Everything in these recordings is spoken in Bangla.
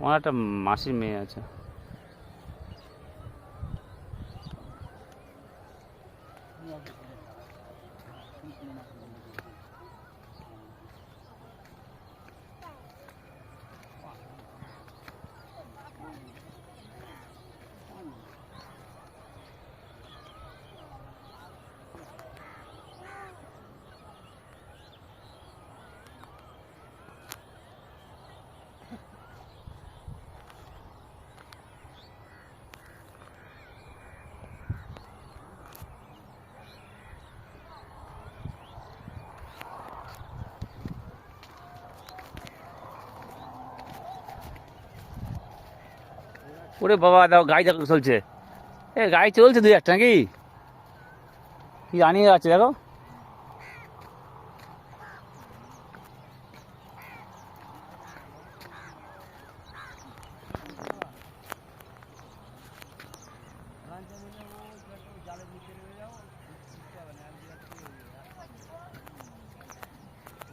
আমার একটা মাসির মেয়ে আছে। ওরে বাবা, দাও, গাড়ি দেখো চলছে। এ, গাড়ি চলছে দুই একটা নাকি? কি জানিয়ে যাচ্ছে, দেখো।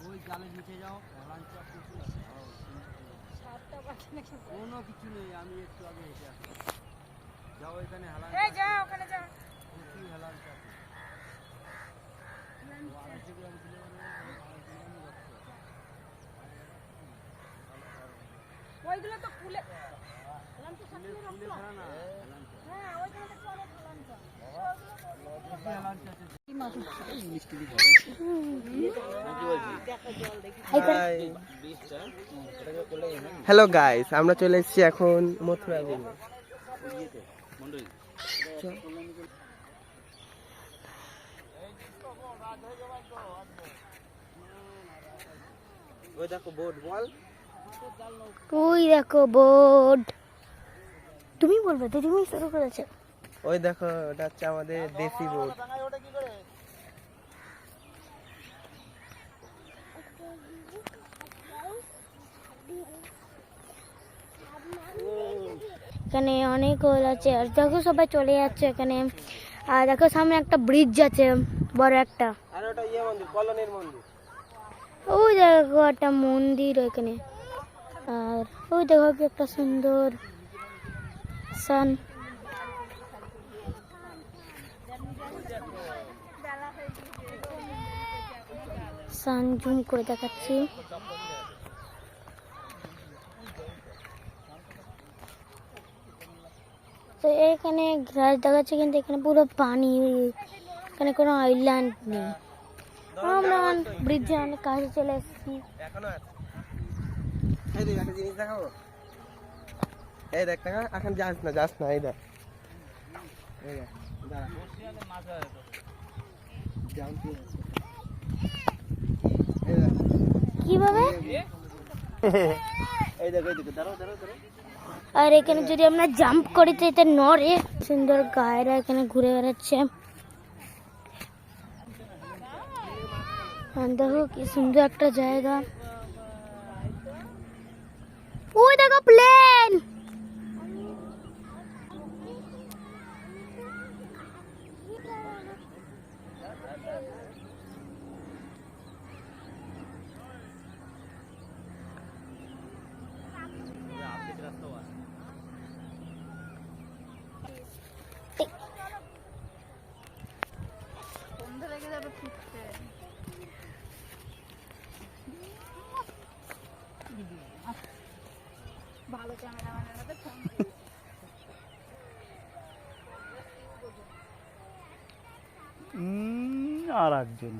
ওই নিচে যাও কোনো কিছু নেই আমি একটু আগে এসে আসি যাও এখানে হেলান এই যা ওখানে যা। প্রচুর হেলান রক্ত ওইগুলো তো ফুলে হেলান তো সাথে রক্ত। হ্যাঁ ওইগুলো তো অনেক হেলান তো হেলান চাপে মিষ্টি দিতে হ্যালো গাইস আমরা চলে এসেছি এখন মথুরা ওই দেখো বোট বল ওই দেখো বোর্ড তুমি বলবে তুমি শুরু করেছ। ওই দেখো ওটা হচ্ছে আমাদের দেশি বোট এখানে অনেক হোল আছে। আর দেখো সবাই চলে যাচ্ছে এখানে। আর দেখো সামনে একটা ব্রিজ আছে বড় একটা। ওটা ইয়ে ওই দেখো একটা মন্দির এখানে। আর ওই দেখো কি একটা সুন্দর সান সান জুম করে দেখাচ্ছি। তো এখানে গ্রাস দেখাচ্ছে কিন্তু এখানে পুরো পানি এখানে কোনো আইল্যান্ড নেই। আমরা ব্রিজে অনেক কাছে চলে এসেছি। এই দেখ একটা জিনিস দেখাবো? এই দেখ এখন যাস না যাস না এই দেখ। কীভাবে? এই দেখ এই দেখ দাঁড়াও দাঁড়াও দাঁড়াও। আর এখানে যদি আমরা জাম্প করি তো এটা নড়ে। সুন্দর গায়েরা এখানে ঘুরে বেড়াচ্ছে। দেখো কি সুন্দর একটা জায়গা ওই দেখো প্লেন সন্ধ্যা লেগে যাবে ফুটতে ভালো ক্যামেরাম্যানের মধ্যে ফোন আর একজন।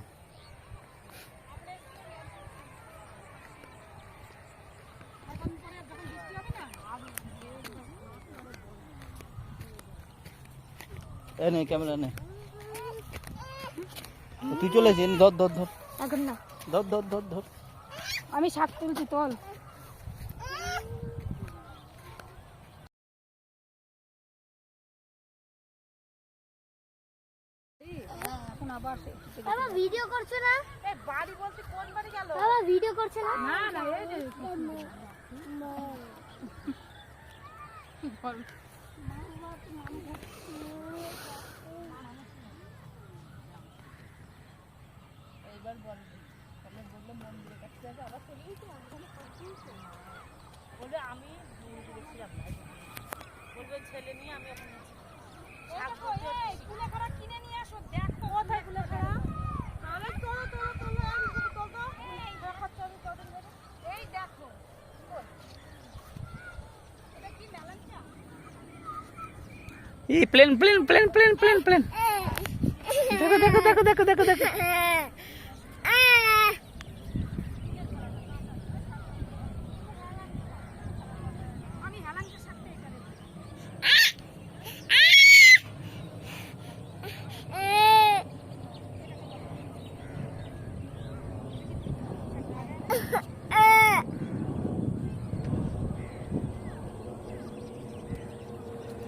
এ নে ক্যামেরা নে। তুই চলে ধর ধর ধর। এখন না। ধর ধর ধর ধর। আমি শাক তুলছি তোল। আবার ভিডিও করছ না? ভিডিও করছ না? এইবার বল তাহলে বলল মন্দিরের কাছে যাবে আবার চলে বলে আমি গেছিলাম। বলবে ছেলে নিয়ে আমি ওখানে plane plane plane plane plane plane. দেখো দেখো দেখো দেখো দেখো দেখো।